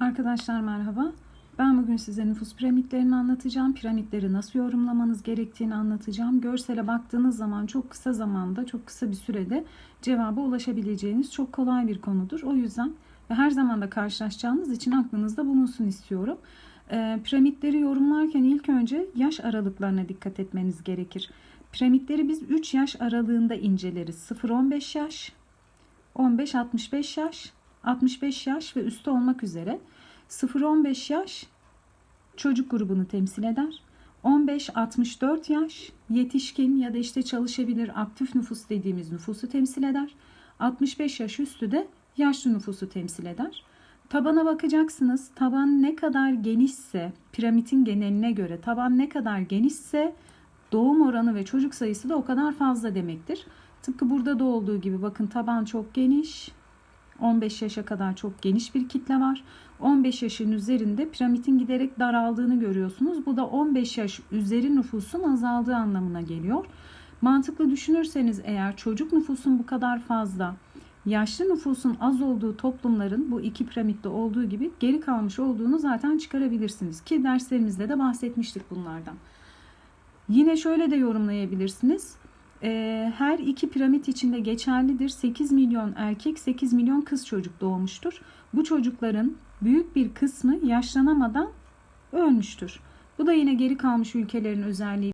Arkadaşlar merhaba. Ben bugün size nüfus piramitlerini anlatacağım. Piramitleri nasıl yorumlamanız gerektiğini anlatacağım. Görsele baktığınız zaman çok kısa zamanda, çok kısa bir sürede cevaba ulaşabileceğiniz çok kolay bir konudur. O yüzden ve her zaman da karşılaşacağınız için aklınızda bulunsun istiyorum. Ee, piramitleri yorumlarken ilk önce yaş aralıklarına dikkat etmeniz gerekir. Piramitleri biz 3 yaş aralığında inceleriz. 0-15 yaş, 15-65 yaş, 65 yaş ve üstü olmak üzere 0-15 yaş çocuk grubunu temsil eder. 15-64 yaş yetişkin ya da işte çalışabilir aktif nüfus dediğimiz nüfusu temsil eder. 65 yaş üstü de yaşlı nüfusu temsil eder. Tabana bakacaksınız. Taban ne kadar genişse, piramidin geneline göre taban ne kadar genişse doğum oranı ve çocuk sayısı da o kadar fazla demektir. Tıpkı burada da olduğu gibi bakın taban çok geniş. 15 yaşa kadar çok geniş bir kitle var. 15 yaşın üzerinde piramidin giderek daraldığını görüyorsunuz. Bu da 15 yaş üzeri nüfusun azaldığı anlamına geliyor. Mantıklı düşünürseniz eğer çocuk nüfusun bu kadar fazla, yaşlı nüfusun az olduğu toplumların bu iki piramitte olduğu gibi geri kalmış olduğunu zaten çıkarabilirsiniz. Ki derslerimizde de bahsetmiştik bunlardan. Yine şöyle de yorumlayabilirsiniz. Ee, her iki piramit içinde geçerlidir. 8 milyon erkek, 8 milyon kız çocuk doğmuştur. Bu çocukların büyük bir kısmı yaşlanamadan ölmüştür. Bu da yine geri kalmış ülkelerin özelliği.